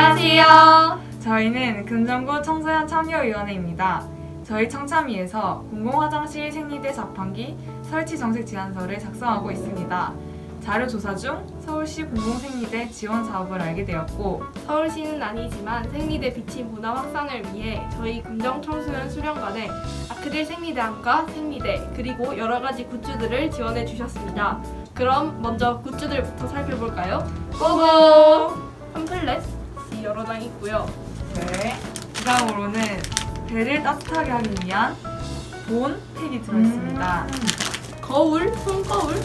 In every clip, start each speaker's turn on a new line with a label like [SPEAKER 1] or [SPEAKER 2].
[SPEAKER 1] 안녕하세요.
[SPEAKER 2] 저희는 금정구 청소년 참여위원회입니다. 저희 청참위에서 공공화장실 생리대 자판기 설치 정책 제안서를 작성하고 있습니다. 자료 조사 중 서울시 공공생리대 지원 사업을 알게 되었고
[SPEAKER 1] 서울시는 아니지만 생리대 비침 문화 확산을 위해 저희 금정 청소년 수련관에 아크릴 생리대함과 생리대 그리고 여러 가지 굿즈들을 지원해 주셨습니다. 그럼 먼저 굿즈들부터 살펴볼까요? 고고! 팜플렛 이 여러 장 있고요.
[SPEAKER 2] 네. 그 다음으로는 배를 따뜻하게 하기 위한 본 팩이 들어있습니다.
[SPEAKER 1] 거울, 손거울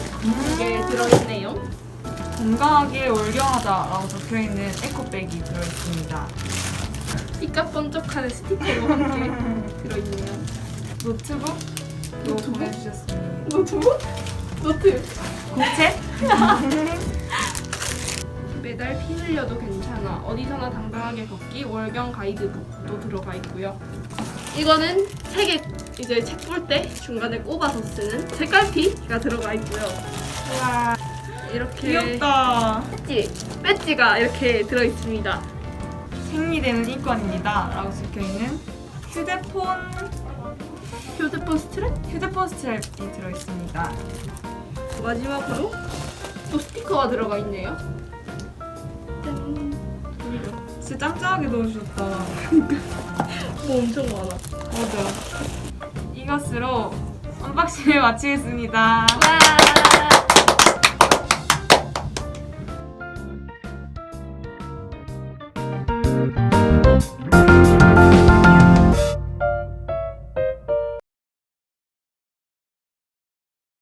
[SPEAKER 1] 이게 들어있네요.
[SPEAKER 2] 건강하게 월경하자라고 적혀있는 에코백이 들어있습니다.
[SPEAKER 1] 삐까 번쩍하는 스티커도 함께 들어있네요.
[SPEAKER 2] 노트북도
[SPEAKER 1] 노트북?
[SPEAKER 2] 보내주셨습니다.
[SPEAKER 1] 노트북? 노트.
[SPEAKER 2] 공책?
[SPEAKER 1] 매달 피 흘려도 괜찮아. 어디서나 당당하게 걷기 월경 가이드북도 들어가 있고요. 이거는 책에 이제 책 볼 때 중간에 꼽아서 쓰는 책갈피가 들어가 있고요.
[SPEAKER 2] 우와
[SPEAKER 1] 이렇게
[SPEAKER 2] 귀엽다.
[SPEAKER 1] 배지, 배지가 이렇게 들어 있습니다.
[SPEAKER 2] 생리대는 인권입니다. 라고 적혀 있는 휴대폰,
[SPEAKER 1] 휴대폰 스트랩?
[SPEAKER 2] 휴대폰 스트랩이 들어 있습니다.
[SPEAKER 1] 마지막으로 또 스티커가 들어가 있네요.
[SPEAKER 2] 진짜 짱짱하게 넣어주셨다.
[SPEAKER 1] 뭐 엄청 많아.
[SPEAKER 2] 맞아. 이것으로 언박싱을 마치겠습니다.
[SPEAKER 1] 와.